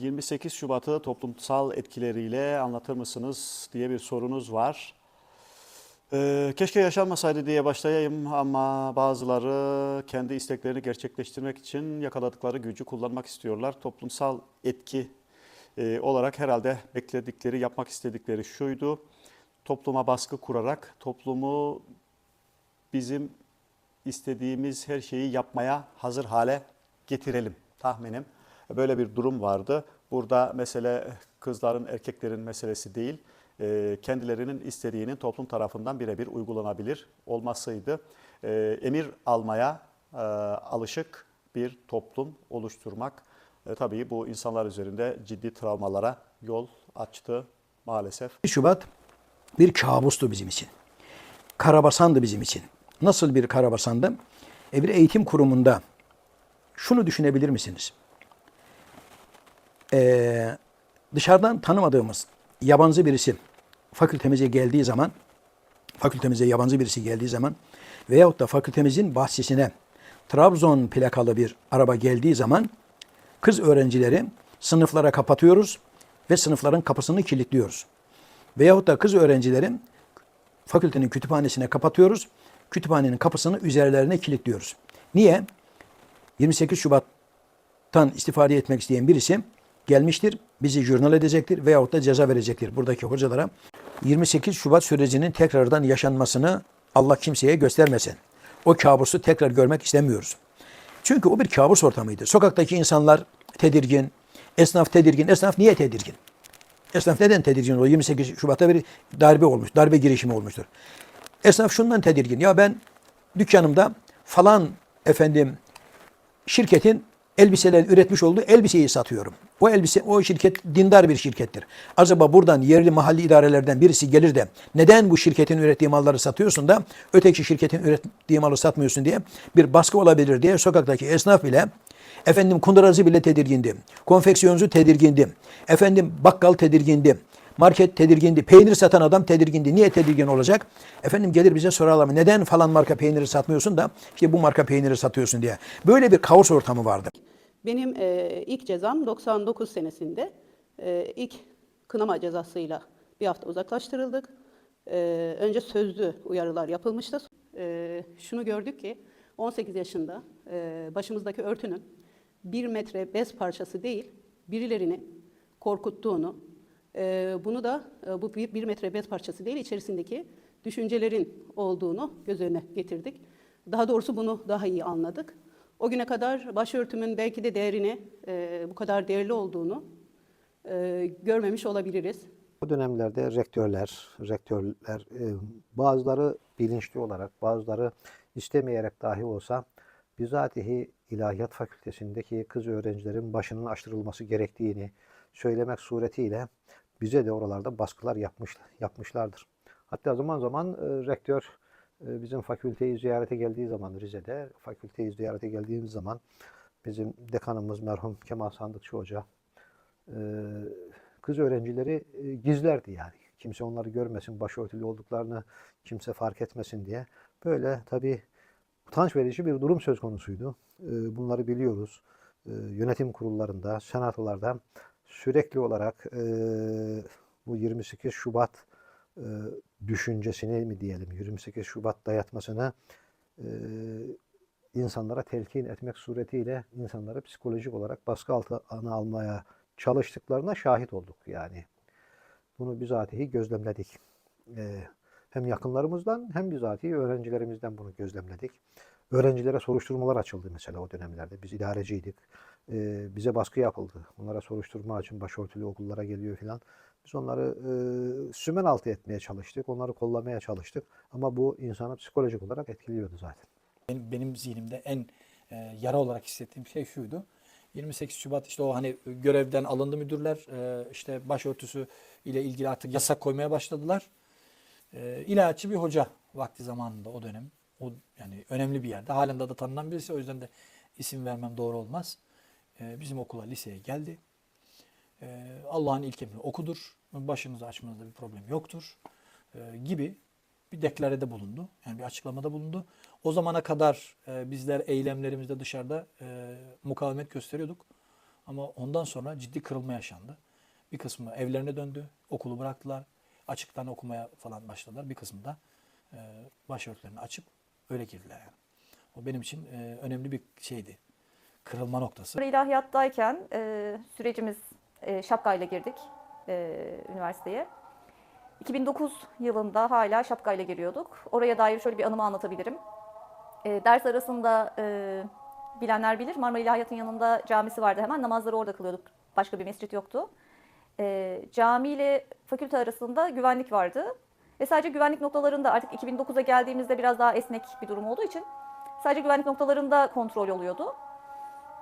28 Şubat'ı toplumsal etkileriyle anlatır mısınız diye bir sorunuz var. Ee, keşke yaşanmasaydı diye başlayayım ama bazıları kendi isteklerini gerçekleştirmek için yakaladıkları gücü kullanmak istiyorlar. Toplumsal etki e, olarak herhalde bekledikleri, yapmak istedikleri şuydu. Topluma baskı kurarak toplumu bizim istediğimiz her şeyi yapmaya hazır hale getirelim tahminim. Böyle bir durum vardı. Burada mesele kızların, erkeklerin meselesi değil. E, Kendilerinin istediğinin toplum tarafından birebir uygulanabilir olmasıydı. E, Emir almaya e, alışık bir toplum oluşturmak tabii bu insanlar üzerinde ciddi travmalara yol açtı maalesef. 1 Şubat bir kabustu bizim için. Karabasandı bizim için. Nasıl bir karabasandı? E bir eğitim kurumunda şunu düşünebilir misiniz? Ee, dışarıdan tanımadığımız yabancı birisi fakültemize geldiği zaman, fakültemize yabancı birisi geldiği zaman veyahut da fakültemizin bahçesine Trabzon plakalı bir araba geldiği zaman kız öğrencileri sınıflara kapatıyoruz ve sınıfların kapısını kilitliyoruz. Veyahut da kız öğrencilerin fakültenin kütüphanesine kapatıyoruz. Kütüphanenin kapısını üzerlerine kilitliyoruz. Niye? 28 Şubat'tan istifade etmek isteyen birisi gelmiştir, bizi jurnal edecektir veyahut da ceza verecektir buradaki hocalara. 28 Şubat sürecinin tekrardan yaşanmasını Allah kimseye göstermesin. O kabusu tekrar görmek istemiyoruz. Çünkü o bir kabus ortamıydı. Sokaktaki insanlar tedirgin, esnaf tedirgin. Esnaf niye tedirgin? Esnaf neden tedirgin oluyor? 28 Şubat'ta bir darbe olmuş, darbe girişimi olmuştur. Esnaf şundan tedirgin. Ya ben dükkanımda falan efendim şirketin elbiseler üretmiş olduğu elbiseyi satıyorum. O elbise, o şirket dindar bir şirkettir. Acaba buradan yerli mahalli idarelerden birisi gelir de neden bu şirketin ürettiği malları satıyorsun da öteki şirketin ürettiği malı satmıyorsun diye bir baskı olabilir diye sokaktaki esnaf bile efendim kunduracı bile tedirgindi. Konfeksiyoncu tedirgindi. Efendim bakkal tedirgindi. Market tedirgindi. Peynir satan adam tedirgindi. Niye tedirgin olacak? Efendim gelir bize sorarlar neden falan marka peyniri satmıyorsun da işte bu marka peyniri satıyorsun diye. Böyle bir kaos ortamı vardı. Benim e, ilk cezam 99 senesinde e, ilk kınama cezasıyla bir hafta uzaklaştırıldık. E, önce sözlü uyarılar yapılmıştı. E, şunu gördük ki 18 yaşında e, başımızdaki örtünün bir metre bez parçası değil birilerini korkuttuğunu, e, bunu da e, bu bir, bir metre bez parçası değil içerisindeki düşüncelerin olduğunu göz önüne getirdik. Daha doğrusu bunu daha iyi anladık. O güne kadar başörtümün belki de değerini, e, bu kadar değerli olduğunu e, görmemiş olabiliriz. O dönemlerde rektörler, rektörler e, bazıları bilinçli olarak, bazıları istemeyerek dahi olsa bizatihi İlahiyat Fakültesindeki kız öğrencilerin başının açtırılması gerektiğini söylemek suretiyle bize de oralarda baskılar yapmış, yapmışlardır. Hatta zaman zaman e, rektör bizim fakülteyi ziyarete geldiği zaman Rize'de, fakülteyi ziyarete geldiğimiz zaman bizim dekanımız merhum Kemal Sandıkçı Hoca e, kız öğrencileri e, gizlerdi yani. Kimse onları görmesin, başörtülü olduklarını kimse fark etmesin diye. Böyle tabii utanç verici bir durum söz konusuydu. E, Bunları biliyoruz. Yönetim kurullarında, senatolarda sürekli olarak bu 28 Şubat e, düşüncesini mi diyelim, 28 Şubat dayatmasını e, insanlara telkin etmek suretiyle insanları psikolojik olarak baskı altına almaya çalıştıklarına şahit olduk yani. Bunu bizatihi gözlemledik. E, hem yakınlarımızdan hem bizatihi öğrencilerimizden bunu gözlemledik. Öğrencilere soruşturmalar açıldı mesela o dönemlerde. Biz idareciydik. E, bize baskı yapıldı. Bunlara soruşturma için başörtülü okullara geliyor filan. Biz onları e, sümen altı etmeye çalıştık. Onları kollamaya çalıştık. Ama bu insanı psikolojik olarak etkiliyordu zaten. Benim, benim zihnimde en e, yara olarak hissettiğim şey şuydu. 28 Şubat işte o hani görevden alındı müdürler e, işte başörtüsü ile ilgili artık yasak koymaya başladılar. E, ilahiyatçı bir hoca vakti zamanında o dönem o yani önemli bir yerde halen de tanınan birisi o yüzden de isim vermem doğru olmaz. E, bizim okula liseye geldi. E, Allah'ın ilk emri okudur. Başınızı açmanızda bir problem yoktur. E, gibi bir deklarede bulundu. Yani bir açıklamada bulundu. O zamana kadar e, bizler eylemlerimizde dışarıda e, mukavemet gösteriyorduk. Ama ondan sonra ciddi kırılma yaşandı. Bir kısmı evlerine döndü, okulu bıraktılar, açıktan okumaya falan başladılar. Bir kısmı da e, başörtülerini açıp öyle girdiler yani. O benim için e, önemli bir şeydi. Kırılma noktası. İlahiyattayken e, sürecimiz e, şapkayla girdik e, üniversiteye. 2009 yılında hala şapkayla giriyorduk. Oraya dair şöyle bir anımı anlatabilirim. E, ders arasında e, bilenler bilir Marmara İlahiyat'ın yanında camisi vardı hemen. Namazları orada kılıyorduk. Başka bir mescit yoktu. E, cami ile fakülte arasında güvenlik vardı. Ve sadece güvenlik noktalarında artık 2009'a geldiğimizde biraz daha esnek bir durum olduğu için sadece güvenlik noktalarında kontrol oluyordu.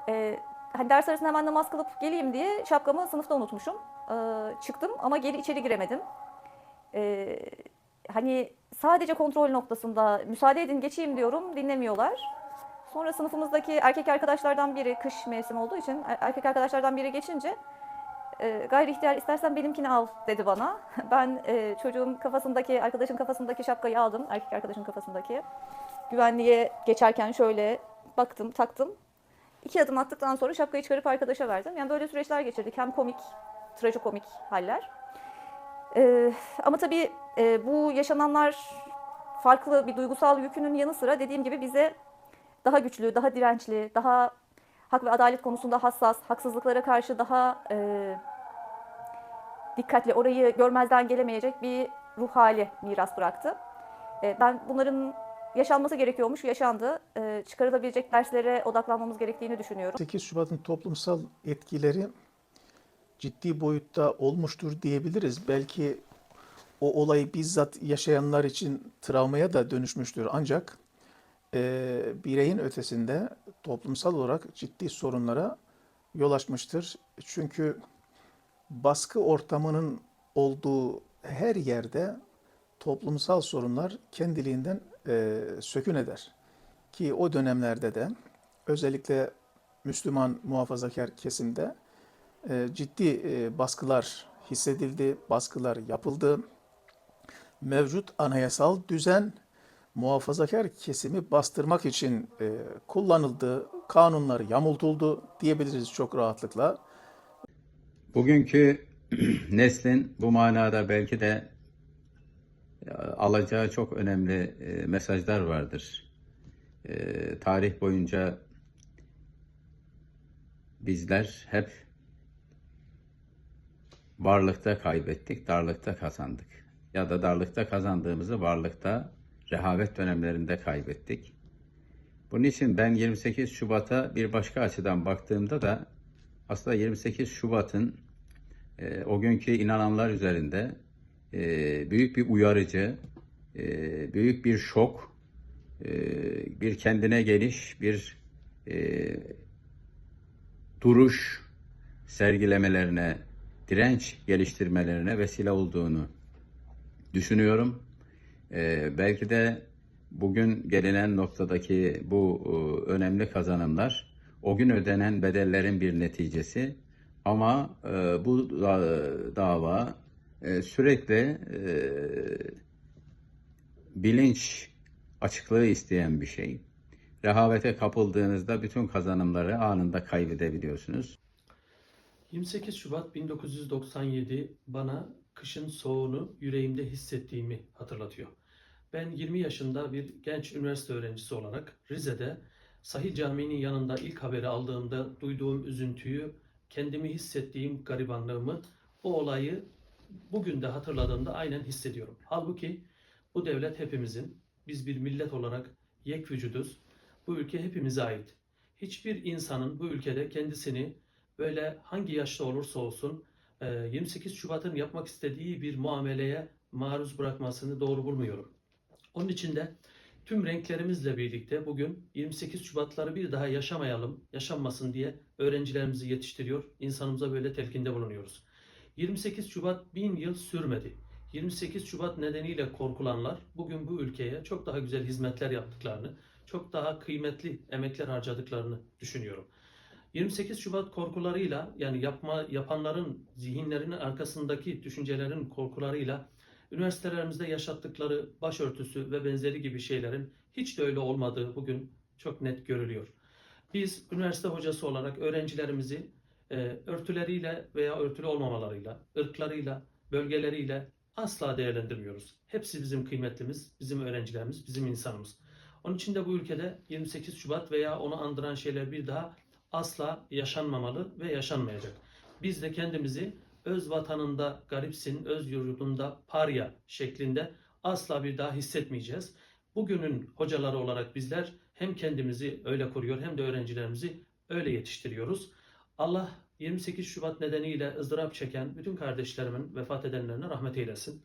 Ee, hani ders arasında hemen namaz kılıp geleyim diye şapkamı sınıfta unutmuşum. Ee, çıktım ama geri içeri giremedim. Ee, hani sadece kontrol noktasında müsaade edin geçeyim diyorum dinlemiyorlar. Sonra sınıfımızdaki erkek arkadaşlardan biri kış mevsimi olduğu için er- erkek arkadaşlardan biri geçince e, gayri ihtiyar istersen benimkini al dedi bana. Ben e, çocuğun kafasındaki arkadaşın kafasındaki şapkayı aldım erkek arkadaşın kafasındaki. Güvenliğe geçerken şöyle baktım taktım. İki adım attıktan sonra şapkayı çıkarıp arkadaşa verdim. Yani böyle süreçler geçirdik. Hem komik, trajikomik haller. Ee, ama tabii e, bu yaşananlar farklı bir duygusal yükünün yanı sıra dediğim gibi bize daha güçlü, daha dirençli, daha hak ve adalet konusunda hassas, haksızlıklara karşı daha e, dikkatli, orayı görmezden gelemeyecek bir ruh hali miras bıraktı. E, ben bunların yaşanması gerekiyormuş, yaşandı. E, çıkarılabilecek derslere odaklanmamız gerektiğini düşünüyorum. 8 Şubat'ın toplumsal etkileri ciddi boyutta olmuştur diyebiliriz. Belki o olayı bizzat yaşayanlar için travmaya da dönüşmüştür. Ancak e, bireyin ötesinde toplumsal olarak ciddi sorunlara yol açmıştır. Çünkü baskı ortamının olduğu her yerde toplumsal sorunlar kendiliğinden e, sökün eder. Ki o dönemlerde de özellikle Müslüman muhafazakar kesimde e, ciddi e, baskılar hissedildi, baskılar yapıldı. Mevcut anayasal düzen muhafazakar kesimi bastırmak için e, kullanıldı, kanunlar yamultuldu diyebiliriz çok rahatlıkla. Bugünkü neslin bu manada belki de alacağı çok önemli e, mesajlar vardır. E, Tarih boyunca bizler hep varlıkta kaybettik, darlıkta kazandık. Ya da darlıkta kazandığımızı varlıkta, rehavet dönemlerinde kaybettik. Bunun için ben 28 Şubat'a bir başka açıdan baktığımda da aslında 28 Şubat'ın e, o günkü inananlar üzerinde e, büyük bir uyarıcı, e, büyük bir şok, e, bir kendine geliş, bir e, duruş sergilemelerine, direnç geliştirmelerine vesile olduğunu düşünüyorum. E, belki de bugün gelinen noktadaki bu e, önemli kazanımlar o gün ödenen bedellerin bir neticesi. Ama e, bu da- dava e, sürekli e, bilinç açıklığı isteyen bir şey. Rehavete kapıldığınızda bütün kazanımları anında kaybedebiliyorsunuz. 28 Şubat 1997 bana kışın soğuğunu yüreğimde hissettiğimi hatırlatıyor. Ben 20 yaşında bir genç üniversite öğrencisi olarak Rize'de Sahil Camii'nin yanında ilk haberi aldığımda duyduğum üzüntüyü, kendimi hissettiğim garibanlığımı, o olayı bugün de hatırladığımda aynen hissediyorum. Halbuki bu devlet hepimizin, biz bir millet olarak yek vücuduz. Bu ülke hepimize ait. Hiçbir insanın bu ülkede kendisini böyle hangi yaşta olursa olsun e, 28 Şubat'ın yapmak istediği bir muameleye maruz bırakmasını doğru bulmuyorum. Onun için de tüm renklerimizle birlikte bugün 28 Şubatları bir daha yaşamayalım, yaşanmasın diye öğrencilerimizi yetiştiriyor, insanımıza böyle telkinde bulunuyoruz. 28 Şubat bin yıl sürmedi. 28 Şubat nedeniyle korkulanlar bugün bu ülkeye çok daha güzel hizmetler yaptıklarını, çok daha kıymetli emekler harcadıklarını düşünüyorum. 28 Şubat korkularıyla yani yapma yapanların zihinlerinin arkasındaki düşüncelerin korkularıyla üniversitelerimizde yaşattıkları başörtüsü ve benzeri gibi şeylerin hiç de öyle olmadığı bugün çok net görülüyor. Biz üniversite hocası olarak öğrencilerimizi e, örtüleriyle veya örtülü olmamalarıyla, ırklarıyla, bölgeleriyle asla değerlendirmiyoruz. Hepsi bizim kıymetlimiz, bizim öğrencilerimiz, bizim insanımız. Onun için de bu ülkede 28 Şubat veya onu andıran şeyler bir daha asla yaşanmamalı ve yaşanmayacak. Biz de kendimizi öz vatanında garipsin, öz yurdunda parya şeklinde asla bir daha hissetmeyeceğiz. Bugünün hocaları olarak bizler hem kendimizi öyle koruyor hem de öğrencilerimizi öyle yetiştiriyoruz. Allah 28 Şubat nedeniyle ızdırap çeken bütün kardeşlerimin vefat edenlerine rahmet eylesin.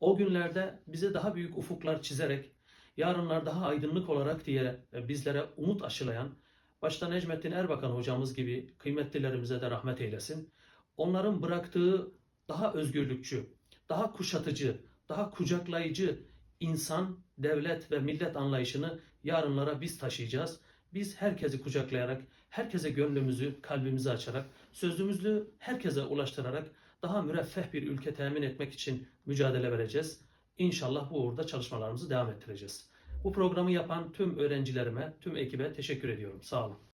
O günlerde bize daha büyük ufuklar çizerek, yarınlar daha aydınlık olarak diye bizlere umut aşılayan, başta Necmettin Erbakan hocamız gibi kıymetlilerimize de rahmet eylesin. Onların bıraktığı daha özgürlükçü, daha kuşatıcı, daha kucaklayıcı insan, devlet ve millet anlayışını yarınlara biz taşıyacağız. Biz herkesi kucaklayarak, herkese gönlümüzü, kalbimizi açarak, sözümüzü herkese ulaştırarak daha müreffeh bir ülke temin etmek için mücadele vereceğiz. İnşallah bu uğurda çalışmalarımızı devam ettireceğiz. Bu programı yapan tüm öğrencilerime, tüm ekibe teşekkür ediyorum. Sağ olun.